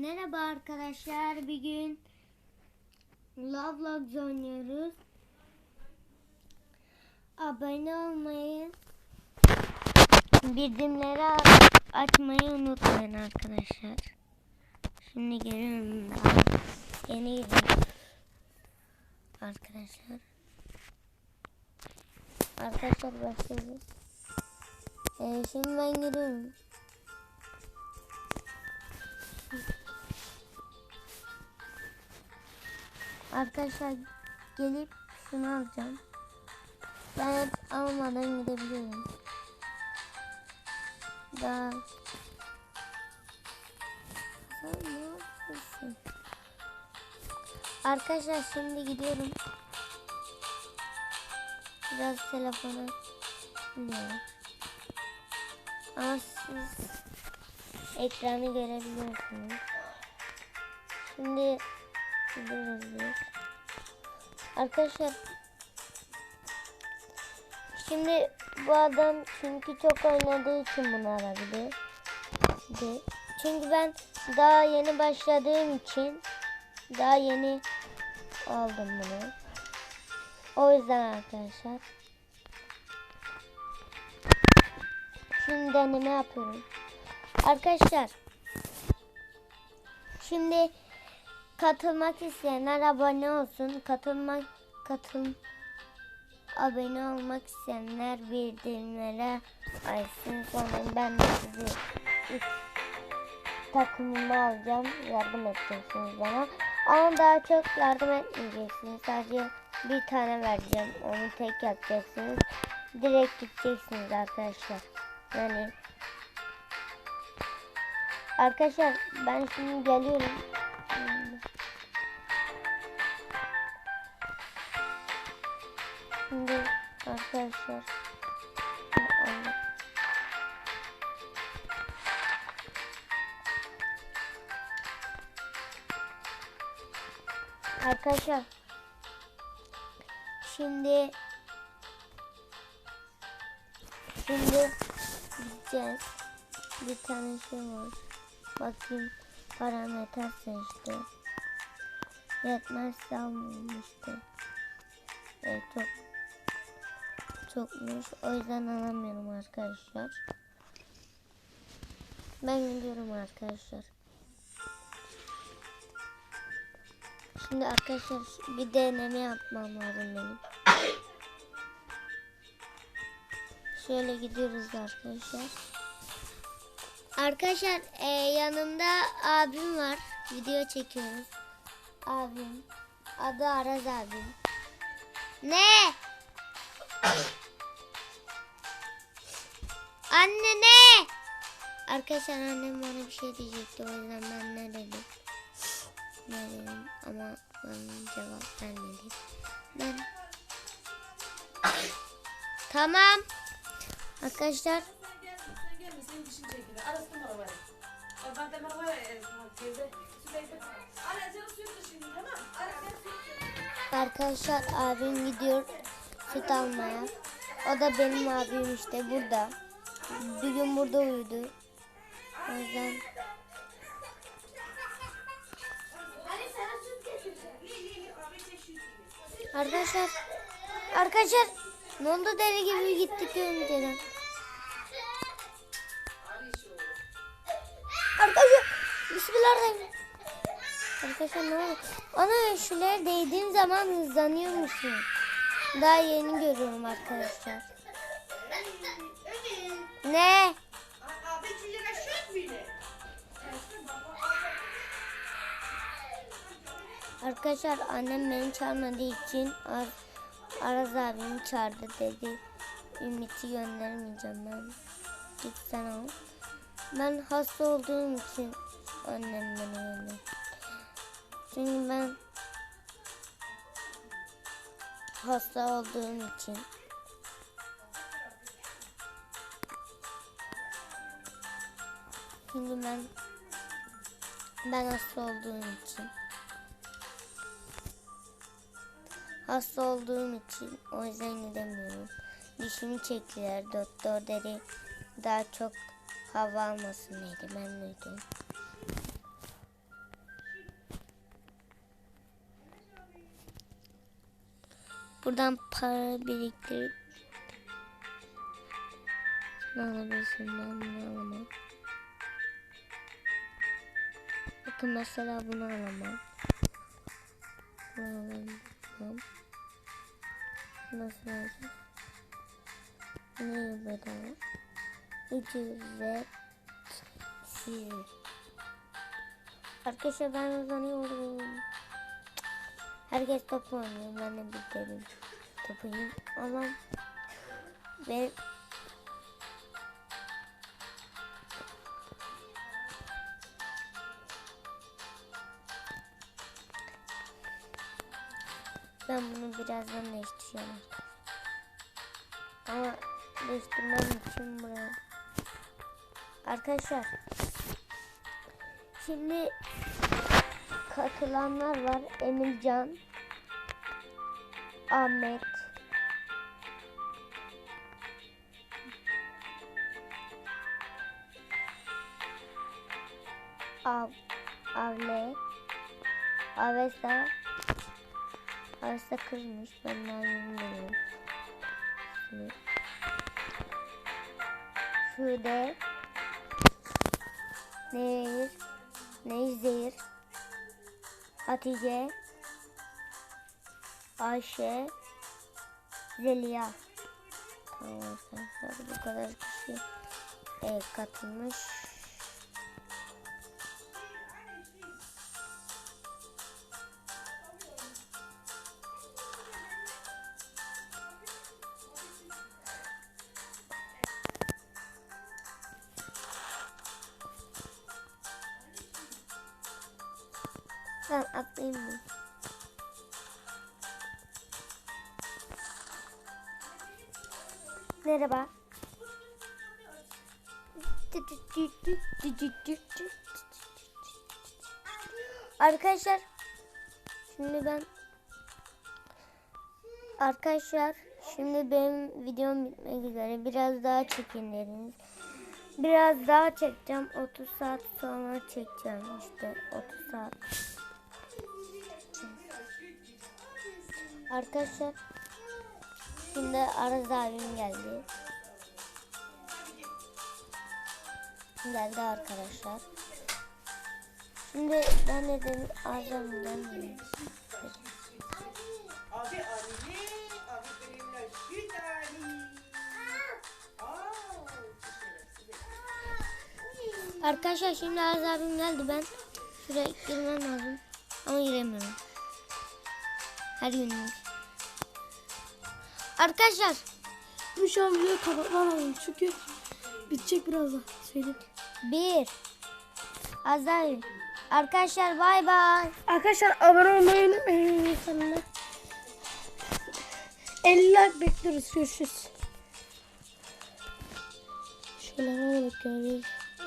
Merhaba arkadaşlar. Bir gün Roblox oynuyoruz. Abone olmayı, bildirimleri açmayı unutmayın arkadaşlar. Şimdi geliyorum. Yeni. Arkadaşlar. Arkadaşlar başlıyoruz. Ee, şimdi ben giriyorum. Arkadaşlar gelip şunu alacağım. Ben hiç almadan gidebiliyorum. Daha Sen ne yapıyorsun? Arkadaşlar şimdi gidiyorum. Biraz telefona biliyorum. Ama siz ekranı görebiliyorsunuz. Şimdi Arkadaşlar Şimdi bu adam çünkü çok oynadığı için bunu. De- Çünkü ben daha yeni başladığım için daha yeni aldım bunu. O yüzden arkadaşlar. Şimdi deneme yapıyorum. Arkadaşlar. Şimdi katılmak isteyenler abone olsun. Katılmak katıl abone olmak isteyenler bildirimlere açsın. Sonra ben de sizi ilk takımıma alacağım. Yardım edeceksiniz bana. Ama daha çok yardım etmeyeceksiniz. Sadece bir tane vereceğim. Onu tek yapacaksınız. Direkt gideceksiniz arkadaşlar. Yani Arkadaşlar ben şimdi geliyorum. Şimdi arkadaşlar. Arkadaşlar şimdi şimdi gideceğiz. Bir tane şey var. Bakayım param yeterse işte. Yetmezse almayayım. Evet çok çokmuş. O yüzden alamıyorum arkadaşlar. Ben gidiyorum arkadaşlar. Şimdi arkadaşlar bir deneme yapmam lazım benim. Şöyle gidiyoruz arkadaşlar. Arkadaşlar e, yanımda abim var. Video çekiyoruz. Abim. Adı Araz abim. Ne? Anne ne? Arkadaşlar annem bana bir şey diyecekti. O yüzden ben ne dedim? Ne dedim ama bana cevap vermedi. Ben Tamam. Arkadaşlar. Arkadaşlar abim gidiyor süt almaya. O da benim abim işte burada. Bir gün burada uyudu. O yüzden arkadaşlar arkadaşlar ne oldu deli gibi gittik önceden. Arkadaşlar bismillahirrahmanirrahim. Arkadaşlar ne oldu? Ana şuraya değdiğim zaman hızlanıyormuşum. Daha yeni görüyorum arkadaşlar. Arkadaşlar annem beni çağırmadığı için Ar Araz abimi çağırdı dedi. Ümit'i göndermeyeceğim ben. Git sen al. Ben hasta olduğum için annem beni gönderdi. Çünkü ben hasta olduğum için. Çünkü ben ben hasta olduğum için. Hasta olduğum için o yüzden gidemiyorum. Dişimi çektiler. Doktor dedi daha çok hava almasın dedi. Ben duydum. Buradan para biriktirip ne alabilirsin ben bunu alamam. Bakın mesela bunu alamam. Bunu alamam. Nasıl alacağız? Ne bedava? Ücret sizi. Arkadaşlar ben uzanıyorum. Herkes top oynuyor. Ben de bir dedim. Top oynayayım. Ama ben ben bunu birazdan değiştireceğim. Ama değiştirmem için buraya. Arkadaşlar şimdi katılanlar var. Emircan, Ahmet, Av, Avle, Avesta, Avesta kızmış. Ben daha. Şimdi. Şurada Nehir, Nehir, Hatice, Ayşe, Zeliha. Tamam arkadaşlar bu kadar kişi e, katılmış. Ben atlayayım mı? Merhaba. Arkadaşlar şimdi ben Arkadaşlar şimdi benim videom bitmek üzere. Biraz daha çekin dediniz. Biraz daha çekeceğim. 30 saat sonra çekeceğim işte 30 saat. Arkadaşlar şimdi Araz abim geldi. Geldi arkadaşlar. Şimdi ben abimden diyeyim. Abi abi. Arkadaşlar şimdi Araz abim geldi ben şuraya girmem lazım ama giremiyorum. Her gün. Arkadaşlar Bu şu an videoyu kapatmam lazım çünkü bitecek birazdan. Söyleyeyim. bir Azar Arkadaşlar bay bay. Arkadaşlar abone olmayı unutmayın kanalına. 50 like bekliyoruz. Görüşürüz. Şöyle bakıyoruz.